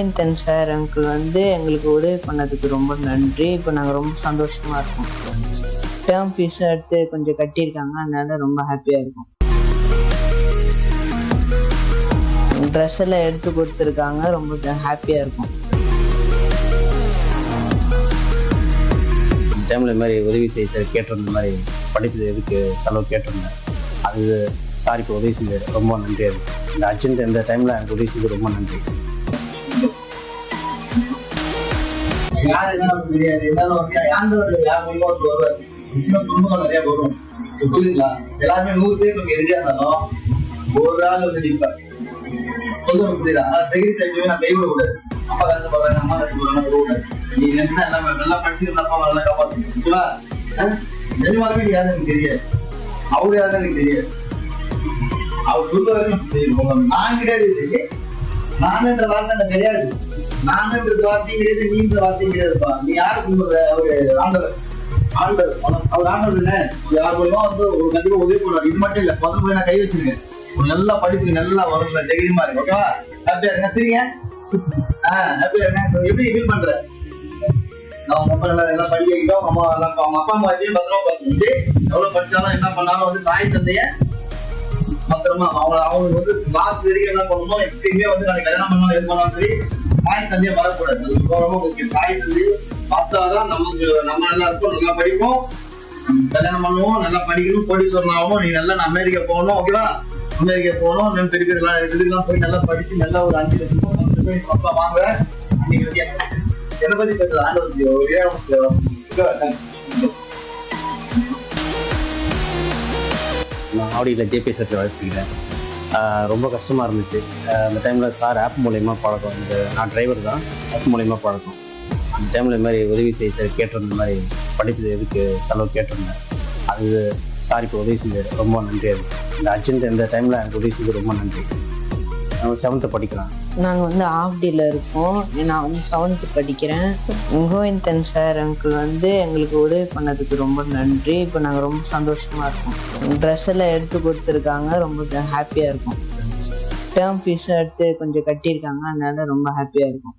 Govindan sir uncle வந்து எங்களுக்கு உதவி பண்ணதுக்கு ரொம்ப நன்றி. இப்போ நாங்கள் ரொம்ப சந்தோஷமாக இருக்கோம். டேர்ம் ஃபீஸும் எடுத்து கொஞ்சம் கட்டியிருக்காங்க. அதனால ரொம்ப ஹாப்பியாக இருக்கும். ட்ரெஸ் எல்லாம் எடுத்து கொடுத்துருக்காங்க. ரொம்ப ஹாப்பியாக இருக்கும். இந்த டைமில் இது மாதிரி உதவி செய்ய சார் கேட்டிருந்த மாதிரி படித்தது எதுக்கு செலவு கேட்டிருந்தேன். அது சாரிக்கு உதவி செஞ்சது. ரொம்ப நன்றி அது இந்த அர்ஜென்ட் இந்த டைமில் எனக்கு உதவி செஞ்சது ரொம்ப நன்றி. யார் என்ன தெரியாது இருந்தாலும் வந்து ஆண்டவர் யார் மூலியமா ஒரு வருவார் கிறிஸ்டின குடும்பங்கள் நிறைய வரும் புரியுதுங்களா எல்லாருமே நூறு பேர் நமக்கு எதிரியா இருந்தாலும் ஒரு ஆள் வந்து நிற்பார் சொல்லுங்க புரியுதா? ஆனா தைரிய தைரியமே நான் கைவிட கூடாது அப்பா கஷ்டப்படுறாங்க அம்மா கஷ்டப்படுறாங்க கூடாது நீ நினைச்சா எல்லாமே நல்லா படிச்சுக்கிட்டு அப்பா நல்லா காப்பாத்து நிஜமாலுமே நீ யாரும் எனக்கு தெரியாது. அவர் யாரும் எனக்கு தெரியாது. அவர் சொல்ற வரைக்கும் நான் கிடையாது நானுன்ற வார்த்தை எனக்கு கிடையாது நானுன்றது வார்த்தை கிடையாது நீன்ற வார்த்தை கிடையாதுப்பா நீ யாரு கும்பிடுற அவரு ஆண்டவர் ஆண்டவர் அவர் ஆண்டவர் என்ன யார் மூலியமா வந்து ஒரு கண்டிப்பா உதவி பண்ணுவார் இது மட்டும் இல்ல முதல்ல போய் நான் கை வச்சிருக்கேன் ஒரு நல்ல படிப்பு நல்லா வரும்ல தைரியமா இருக்கு ஓகேவா ஹாப்பியா இருங்க சரிங்க ஆஹ் ஹாப்பியா இருங்க எப்படி ஃபீல் பண்ற அவங்க அப்பா நல்லா எல்லாம் படிக்க வைக்கிறோம் அம்மா எல்லாம் அவங்க அப்பா அம்மா வரையும் பத்திரமா பார்த்துக்கிட்டு எவ்வளவு படிச்சாலும் என்ன பண்ணாலும் வந்து தாய் தந்தைய பத்திரமா அவங்க அவங்க வந்து லாஸ்ட் வரைக்கும் என்ன பண்ணணும்? எப்பயுமே வந்து நாளைக்கு கல்யாணம் பண்ணலாம் எது பண்ணாலும் சரி தாய் தந்தையை வரக்கூடாது. அது ரொம்ப ரொம்ப முக்கியம். தாய் தந்தை பார்த்தாதான் நமக்கு நம்ம நல்லா இருப்போம் நல்லா படிப்போம். கல்யாணம் பண்ணுவோம் நல்லா படிக்கணும் கோடீஸ்வரன் ஆகணும் நீ நல்லா நான் அமெரிக்கா போகணும் ஓகேவா? அமெரிக்கா போகணும் நம்ம பெரிய இதுக்கெல்லாம் போய் நல்லா படிச்சு நல்லா ஒரு அஞ்சு லட்சம் அப்பா வாங்க நீங்க வந்து என்ன பத்தி- என்ன பத்தி பேசுறது ஆண்டவர் நான் ஆடியில் ஜேபி சர்ச்சில் வேலை செய்கிறேன் ரொம்ப கஷ்டமாக இருந்துச்சு. அந்த டைமில் சார் ஆப் மூலயமா பழக்கம். இந்த நான் டிரைவர் தான். ஆப் மூலயமா பழக்கம். அந்த டைமில் இது மாதிரி உதவி செய்ய சார் கேட்டிருந்த மாதிரி படித்தது எதுக்கு செலவு கேட்டிருந்தேன். அது சார் இப்போ உதவி செஞ்சது. ரொம்ப நன்றி அது. இந்த அர்ஜென்ட் இந்த டைமில் எனக்கு உதவி செஞ்சது ரொம்ப நன்றி. செவன்த்து படிக்கிறேன். நாங்கள் வந்து ஆஃப் டேல இருக்கோம். நான் வந்து செவன்த்து படிக்கிறேன். கோவிந்தன் சார் அங்கிள் வந்து எங்களுக்கு உதவி பண்ணதுக்கு ரொம்ப நன்றி. இப்போ நாங்கள் ரொம்ப சந்தோஷமாக இருக்கோம். ட்ரெஸ் எல்லாம் எடுத்து கொடுத்துருக்காங்க. ரொம்ப ஹாப்பியாக இருக்கும். டேர்ம் ஃபீஸும் எடுத்து கொஞ்சம் கட்டியிருக்காங்க. அதனால ரொம்ப ஹாப்பியாக இருக்கும்.